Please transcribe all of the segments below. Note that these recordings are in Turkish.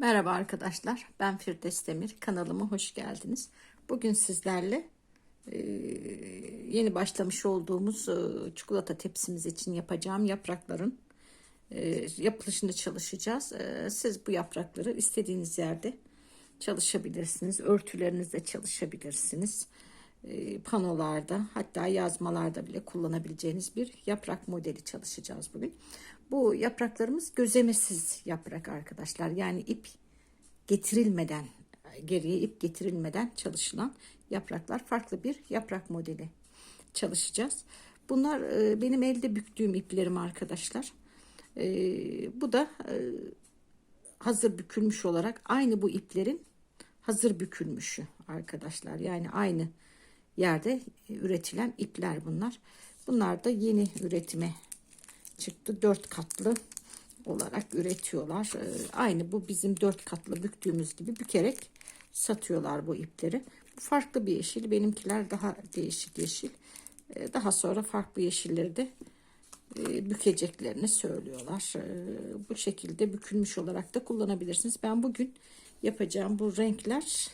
Merhaba arkadaşlar, ben Firdevs Demir. Kanalıma hoş geldiniz. Bugün sizlerle e, yeni başlamış olduğumuz e, çikolata tepsimiz için yapacağım yaprakların e, yapılışını çalışacağız. E, siz bu yaprakları istediğiniz yerde çalışabilirsiniz. Örtülerinizde çalışabilirsiniz. E, panolarda hatta yazmalarda bile kullanabileceğiniz bir yaprak modeli çalışacağız bugün. Bu yapraklarımız gözemesiz yaprak arkadaşlar. Yani ip getirilmeden geriye ip getirilmeden çalışılan yapraklar farklı bir yaprak modeli çalışacağız. Bunlar e, benim elde büktüğüm iplerim arkadaşlar. E, bu da e, hazır bükülmüş olarak aynı bu iplerin hazır bükülmüşü arkadaşlar. Yani aynı yerde üretilen ipler bunlar. Bunlar da yeni üretime çıktı. Dört katlı olarak üretiyorlar. Ee, aynı bu bizim dört katlı büktüğümüz gibi bükerek satıyorlar bu ipleri. Bu farklı bir yeşil. Benimkiler daha değişik yeşil. Ee, daha sonra farklı yeşilleri de e, bükeceklerini söylüyorlar. Ee, bu şekilde bükülmüş olarak da kullanabilirsiniz. Ben bugün yapacağım bu renkler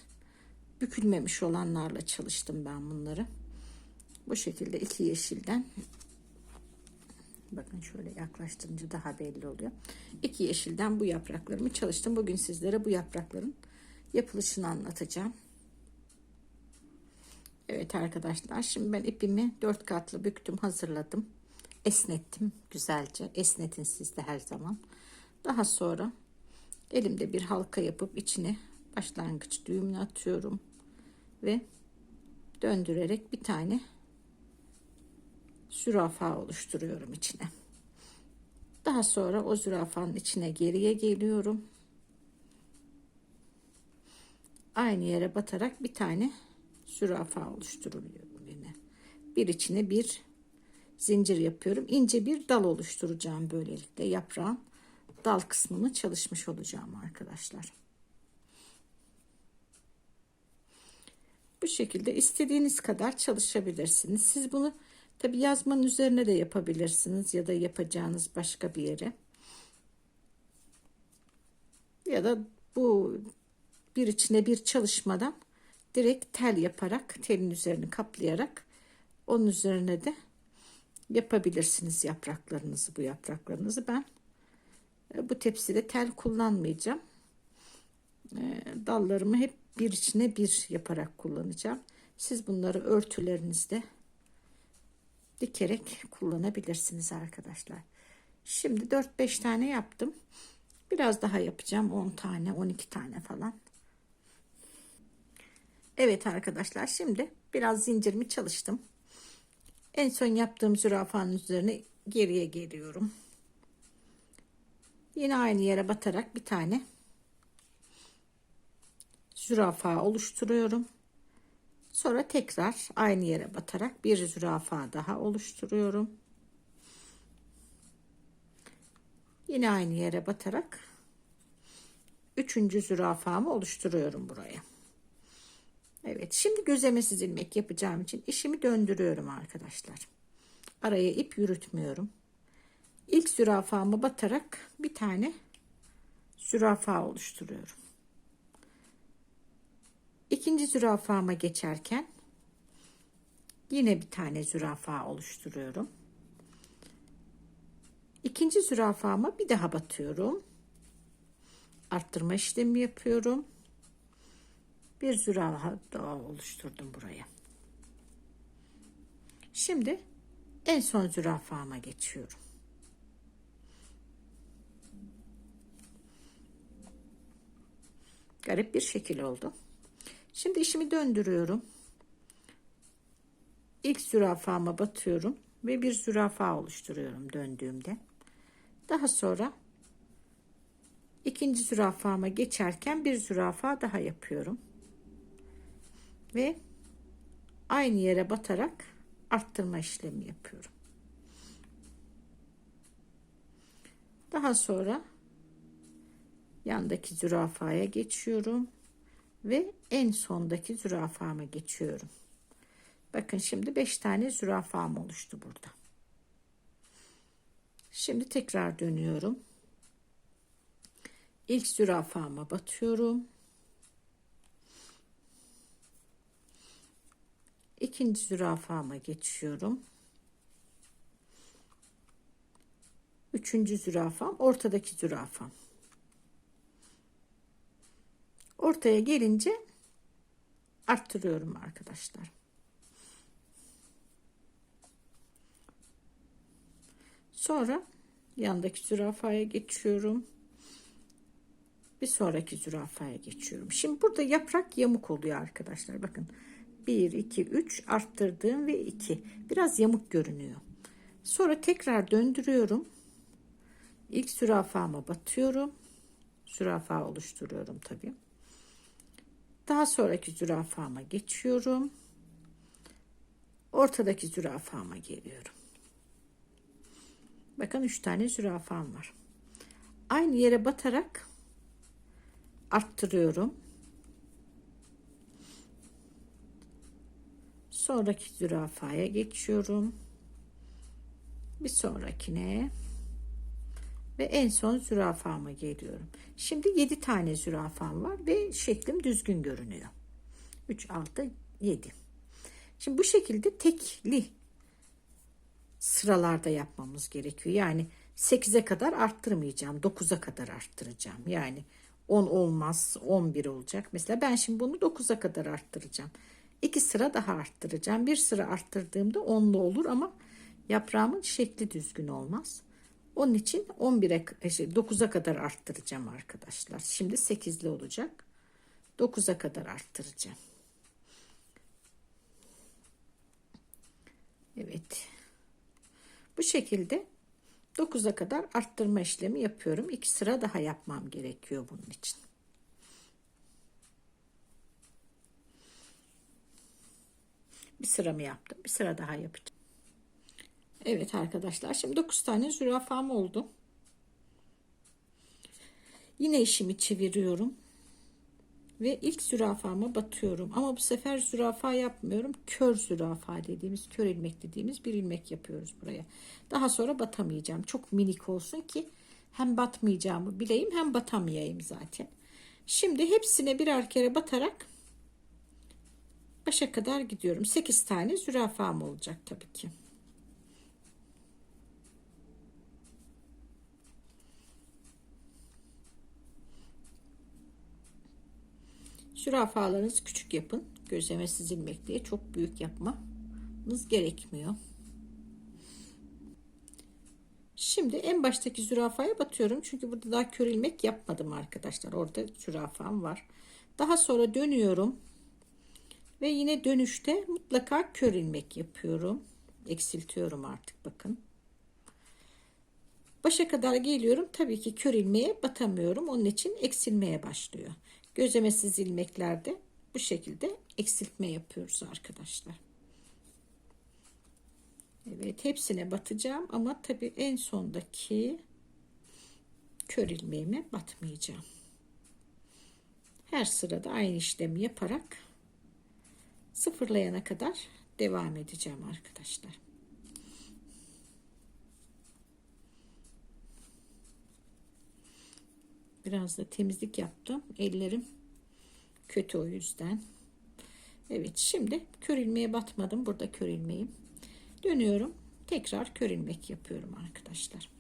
bükülmemiş olanlarla çalıştım ben bunları. Bu şekilde iki yeşilden bakın şöyle yaklaştırınca daha belli oluyor. İki yeşilden bu yapraklarımı çalıştım. Bugün sizlere bu yaprakların yapılışını anlatacağım. Evet arkadaşlar şimdi ben ipimi dört katlı büktüm hazırladım. Esnettim güzelce. Esnetin siz de her zaman. Daha sonra elimde bir halka yapıp içine başlangıç düğümünü atıyorum ve döndürerek bir tane zürafa oluşturuyorum içine. Daha sonra o zürafanın içine geriye geliyorum. Aynı yere batarak bir tane zürafa oluşturuyorum yine. Bir içine bir zincir yapıyorum. İnce bir dal oluşturacağım böylelikle yaprağın dal kısmını çalışmış olacağım arkadaşlar. Bu şekilde istediğiniz kadar çalışabilirsiniz. Siz bunu tabi yazmanın üzerine de yapabilirsiniz ya da yapacağınız başka bir yere. Ya da bu bir içine bir çalışmadan direkt tel yaparak telin üzerini kaplayarak onun üzerine de yapabilirsiniz yapraklarınızı bu yapraklarınızı ben e, bu tepside tel kullanmayacağım e, dallarımı hep bir içine bir yaparak kullanacağım. Siz bunları örtülerinizde dikerek kullanabilirsiniz arkadaşlar. Şimdi 4-5 tane yaptım. Biraz daha yapacağım. 10 tane, 12 tane falan. Evet arkadaşlar şimdi biraz zincirimi çalıştım. En son yaptığım zürafanın üzerine geriye geliyorum. Yine aynı yere batarak bir tane zürafa oluşturuyorum. Sonra tekrar aynı yere batarak bir zürafa daha oluşturuyorum. Yine aynı yere batarak üçüncü zürafamı oluşturuyorum buraya. Evet şimdi gözlemesiz ilmek yapacağım için işimi döndürüyorum arkadaşlar. Araya ip yürütmüyorum. İlk zürafamı batarak bir tane zürafa oluşturuyorum. İkinci zürafama geçerken yine bir tane zürafa oluşturuyorum. İkinci zürafama bir daha batıyorum. Arttırma işlemi yapıyorum. Bir zürafa daha oluşturdum buraya. Şimdi en son zürafama geçiyorum. Garip bir şekil oldu. Şimdi işimi döndürüyorum. İlk zürafama batıyorum ve bir zürafa oluşturuyorum döndüğümde. Daha sonra ikinci zürafama geçerken bir zürafa daha yapıyorum. Ve aynı yere batarak arttırma işlemi yapıyorum. Daha sonra yandaki zürafaya geçiyorum ve en sondaki zürafama geçiyorum. Bakın şimdi 5 tane zürafam oluştu burada. Şimdi tekrar dönüyorum. İlk zürafama batıyorum. İkinci zürafama geçiyorum. Üçüncü zürafam ortadaki zürafam. Ortaya gelince arttırıyorum arkadaşlar. Sonra yandaki zürafaya geçiyorum. Bir sonraki zürafaya geçiyorum. Şimdi burada yaprak yamuk oluyor arkadaşlar. Bakın 1, 2, 3 arttırdığım ve 2. Biraz yamuk görünüyor. Sonra tekrar döndürüyorum. İlk zürafama batıyorum. Zürafa oluşturuyorum tabii. Daha sonraki zürafama geçiyorum. Ortadaki zürafama geliyorum. Bakın 3 tane zürafam var. Aynı yere batarak arttırıyorum. Sonraki zürafaya geçiyorum. Bir sonrakine ve en son zürafama geliyorum. Şimdi 7 tane zürafam var ve şeklim düzgün görünüyor. 3 6 7. Şimdi bu şekilde tekli sıralarda yapmamız gerekiyor. Yani 8'e kadar arttırmayacağım. 9'a kadar arttıracağım. Yani 10 olmaz 11 olacak. Mesela ben şimdi bunu 9'a kadar arttıracağım. 2 sıra daha arttıracağım. Bir sıra arttırdığımda 10'lu olur ama yaprağımın şekli düzgün olmaz. Onun için 11'e 9'a kadar arttıracağım arkadaşlar. Şimdi 8'li olacak. 9'a kadar arttıracağım. Evet. Bu şekilde 9'a kadar arttırma işlemi yapıyorum. 2 sıra daha yapmam gerekiyor bunun için. Bir sıramı yaptım. Bir sıra daha yapacağım. Evet arkadaşlar şimdi 9 tane zürafam oldu. Yine işimi çeviriyorum. Ve ilk zürafama batıyorum. Ama bu sefer zürafa yapmıyorum. Kör zürafa dediğimiz, kör ilmek dediğimiz bir ilmek yapıyoruz buraya. Daha sonra batamayacağım. Çok minik olsun ki hem batmayacağımı bileyim hem batamayayım zaten. Şimdi hepsine birer kere batarak başa kadar gidiyorum. 8 tane zürafam olacak tabii ki. Zürafalarınızı küçük yapın. Gözlemesiz ilmek diye çok büyük yapmanız gerekmiyor. Şimdi en baştaki zürafaya batıyorum. Çünkü burada daha kör ilmek yapmadım arkadaşlar. Orada zürafam var. Daha sonra dönüyorum. Ve yine dönüşte mutlaka kör ilmek yapıyorum. Eksiltiyorum artık bakın. Başa kadar geliyorum. Tabii ki kör ilmeğe batamıyorum. Onun için eksilmeye başlıyor. Gözlemesiz ilmeklerde bu şekilde eksiltme yapıyoruz arkadaşlar. Evet hepsine batacağım ama tabii en sondaki kör ilmeğime batmayacağım. Her sırada aynı işlemi yaparak sıfırlayana kadar devam edeceğim arkadaşlar. Biraz da temizlik yaptım. Ellerim kötü o yüzden. Evet şimdi kör ilmeğe batmadım. Burada kör ilmeğim. Dönüyorum. Tekrar kör ilmek yapıyorum arkadaşlar.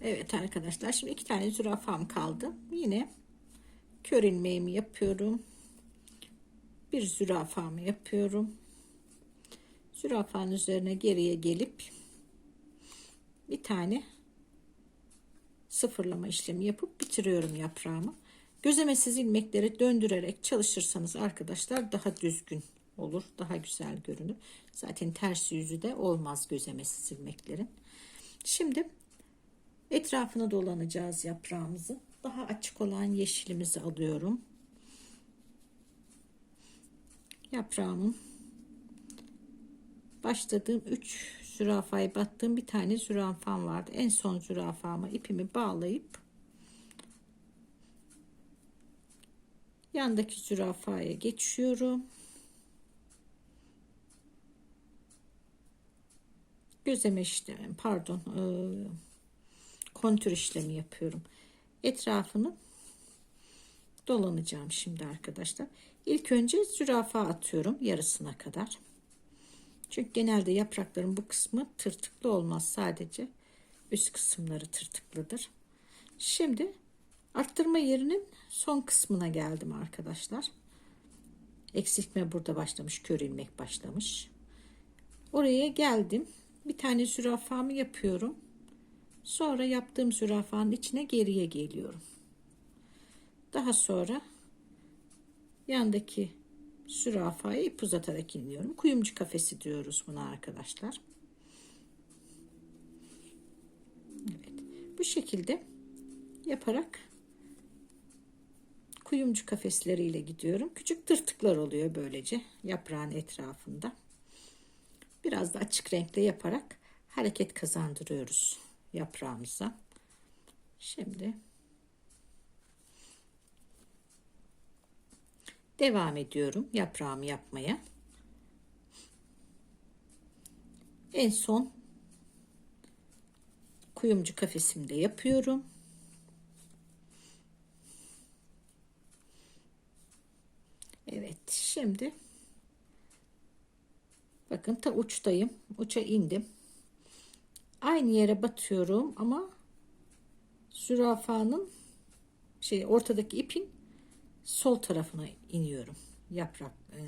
Evet arkadaşlar şimdi iki tane zürafam kaldı. Yine kör ilmeğimi yapıyorum. Bir zürafamı yapıyorum. Zürafanın üzerine geriye gelip bir tane sıfırlama işlemi yapıp bitiriyorum yaprağımı. Gözlemesiz ilmekleri döndürerek çalışırsanız arkadaşlar daha düzgün olur. Daha güzel görünür. Zaten ters yüzü de olmaz gözlemesiz ilmeklerin. Şimdi etrafına dolanacağız yaprağımızı. Daha açık olan yeşilimizi alıyorum. Yaprağımın başladığım 3 zürafayı battığım bir tane zürafam vardı. En son zürafama ipimi bağlayıp yandaki zürafaya geçiyorum. Gözleme işlemi pardon kontür işlemi yapıyorum. Etrafını dolanacağım şimdi arkadaşlar. İlk önce zürafa atıyorum yarısına kadar. Çünkü genelde yaprakların bu kısmı tırtıklı olmaz sadece üst kısımları tırtıklıdır. Şimdi arttırma yerinin son kısmına geldim arkadaşlar. Eksiltme burada başlamış, kör ilmek başlamış. Oraya geldim. Bir tane zürafamı yapıyorum. Sonra yaptığım zürafanın içine geriye geliyorum. Daha sonra yandaki zürafayı ip uzatarak iniyorum. Kuyumcu kafesi diyoruz buna arkadaşlar. Evet. Bu şekilde yaparak kuyumcu kafesleriyle gidiyorum. Küçük tırtıklar oluyor böylece yaprağın etrafında. Biraz da açık renkle yaparak hareket kazandırıyoruz yaprağımıza. Şimdi devam ediyorum yaprağımı yapmaya. En son kuyumcu kafesimde yapıyorum. Evet şimdi bakın ta uçtayım uça indim aynı yere batıyorum ama zürafanın şey ortadaki ipin sol tarafına iniyorum yaprak e,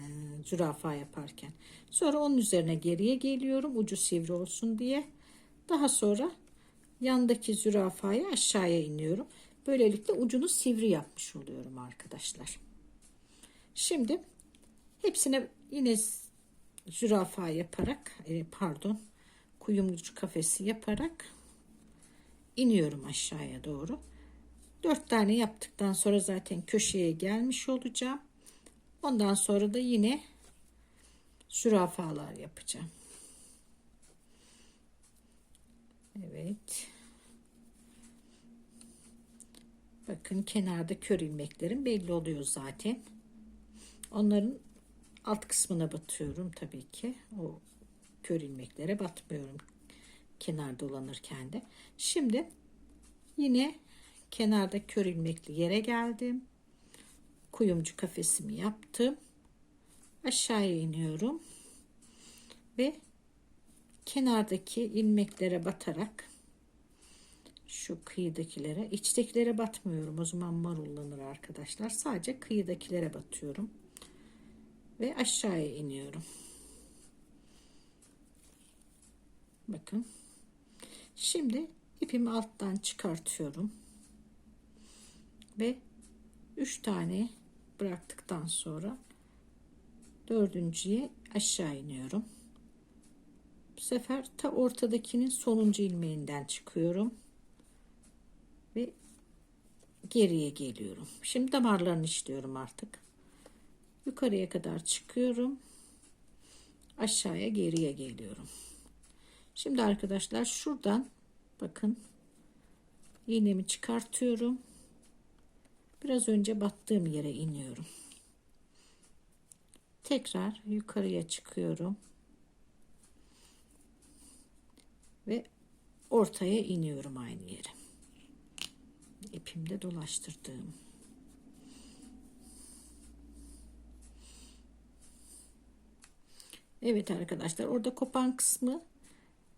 zürafa yaparken. Sonra onun üzerine geriye geliyorum ucu sivri olsun diye. Daha sonra yandaki zürafayı aşağıya iniyorum. Böylelikle ucunu sivri yapmış oluyorum arkadaşlar. Şimdi hepsine yine zürafa yaparak e, pardon kuyumcu kafesi yaparak iniyorum aşağıya doğru. Dört tane yaptıktan sonra zaten köşeye gelmiş olacağım. Ondan sonra da yine zürafalar yapacağım. Evet. Bakın kenarda kör ilmeklerim belli oluyor zaten. Onların alt kısmına batıyorum tabii ki. O kör ilmeklere batmıyorum kenar dolanırken de. Şimdi yine kenarda kör ilmekli yere geldim. Kuyumcu kafesimi yaptım. Aşağıya iniyorum. Ve kenardaki ilmeklere batarak şu kıyıdakilere içtekilere batmıyorum o zaman marullanır arkadaşlar sadece kıyıdakilere batıyorum ve aşağıya iniyorum. Bakın. Şimdi ipimi alttan çıkartıyorum. Ve 3 tane bıraktıktan sonra dördüncüye aşağı iniyorum. Bu sefer ta ortadakinin sonuncu ilmeğinden çıkıyorum. Ve geriye geliyorum. Şimdi damarlarını işliyorum artık yukarıya kadar çıkıyorum aşağıya geriye geliyorum şimdi arkadaşlar şuradan bakın iğnemi çıkartıyorum biraz önce battığım yere iniyorum tekrar yukarıya çıkıyorum ve ortaya iniyorum aynı yere ipimde dolaştırdığım Evet arkadaşlar orada kopan kısmı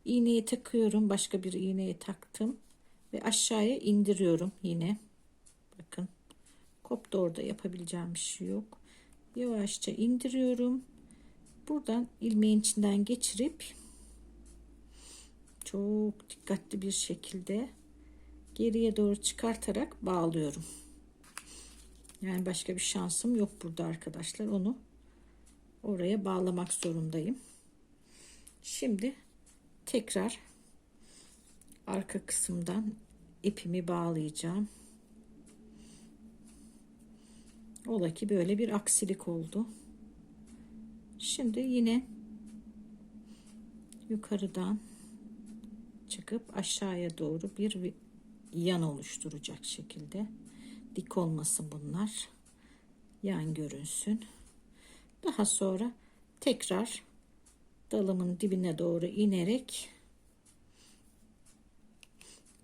iğneyi takıyorum. Başka bir iğneye taktım. Ve aşağıya indiriyorum yine. Koptu orada yapabileceğim bir şey yok. Yavaşça indiriyorum. Buradan ilmeğin içinden geçirip çok dikkatli bir şekilde geriye doğru çıkartarak bağlıyorum. Yani başka bir şansım yok burada arkadaşlar. Onu oraya bağlamak zorundayım. Şimdi tekrar arka kısımdan ipimi bağlayacağım. Ola ki böyle bir aksilik oldu. Şimdi yine yukarıdan çıkıp aşağıya doğru bir yan oluşturacak şekilde dik olmasın bunlar yan görünsün daha sonra tekrar dalımın dibine doğru inerek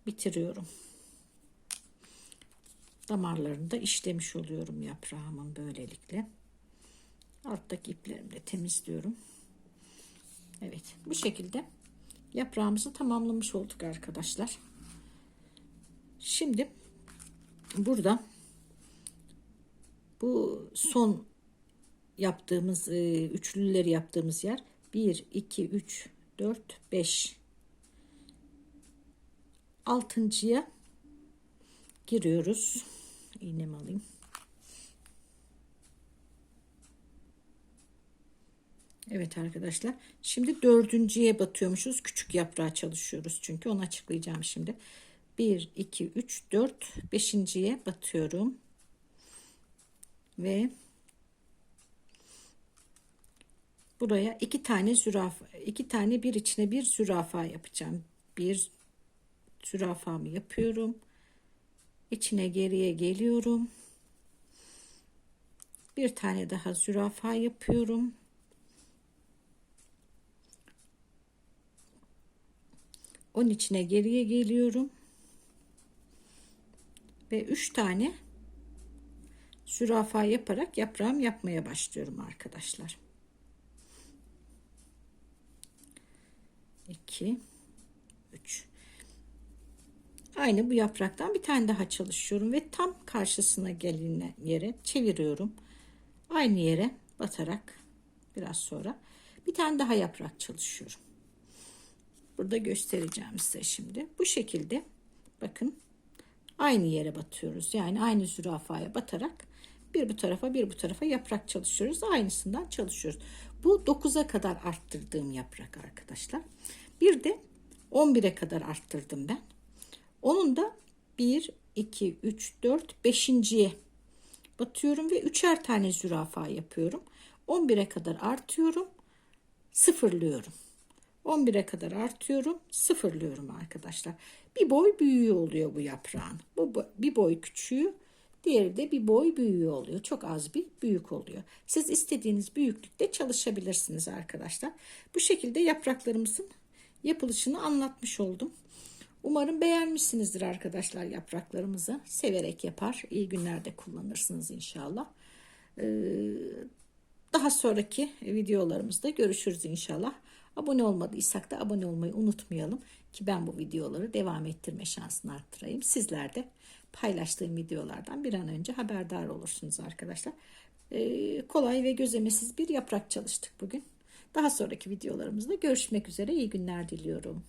bitiriyorum. Damarlarını da işlemiş oluyorum yaprağımın böylelikle. Alttaki iplerimi de temizliyorum. Evet bu şekilde yaprağımızı tamamlamış olduk arkadaşlar. Şimdi burada bu son yaptığımız e, üçlüleri yaptığımız yer 1 2 3 4 5 altıncıya giriyoruz. İğnemi alayım. Evet arkadaşlar. Şimdi dördüncüye batıyormuşuz. Küçük yaprağa çalışıyoruz. Çünkü onu açıklayacağım şimdi. 1, 2, 3, 4, 5.ye batıyorum. Ve buraya iki tane zürafa, iki tane bir içine bir zürafa yapacağım. Bir zürafamı yapıyorum. İçine geriye geliyorum. Bir tane daha zürafa yapıyorum. Onun içine geriye geliyorum. Ve 3 tane zürafa yaparak yaprağım yapmaya başlıyorum arkadaşlar. 2 3 Aynı bu yapraktan bir tane daha çalışıyorum ve tam karşısına gelinen yere çeviriyorum. Aynı yere batarak biraz sonra bir tane daha yaprak çalışıyorum. Burada göstereceğim size şimdi. Bu şekilde bakın aynı yere batıyoruz. Yani aynı zürafaya batarak bir bu tarafa bir bu tarafa yaprak çalışıyoruz. Aynısından çalışıyoruz. Bu 9'a kadar arttırdığım yaprak arkadaşlar. Bir de 11'e kadar arttırdım ben. Onun da 1, 2, 3, 4, 5.ye batıyorum ve üçer tane zürafa yapıyorum. 11'e kadar artıyorum. Sıfırlıyorum. 11'e kadar artıyorum. Sıfırlıyorum arkadaşlar. Bir boy büyüğü oluyor bu yaprağın. Bu bir boy küçüğü. Diğeri de bir boy büyüğü oluyor. Çok az bir büyük oluyor. Siz istediğiniz büyüklükte çalışabilirsiniz arkadaşlar. Bu şekilde yapraklarımızın yapılışını anlatmış oldum. Umarım beğenmişsinizdir arkadaşlar yapraklarımızı. Severek yapar. İyi günlerde kullanırsınız inşallah. Ee, daha sonraki videolarımızda görüşürüz inşallah. Abone olmadıysak da abone olmayı unutmayalım ki ben bu videoları devam ettirme şansını arttırayım. Sizler de paylaştığım videolardan bir an önce haberdar olursunuz arkadaşlar. Ee, kolay ve gözemesiz bir yaprak çalıştık bugün. Daha sonraki videolarımızda görüşmek üzere. İyi günler diliyorum.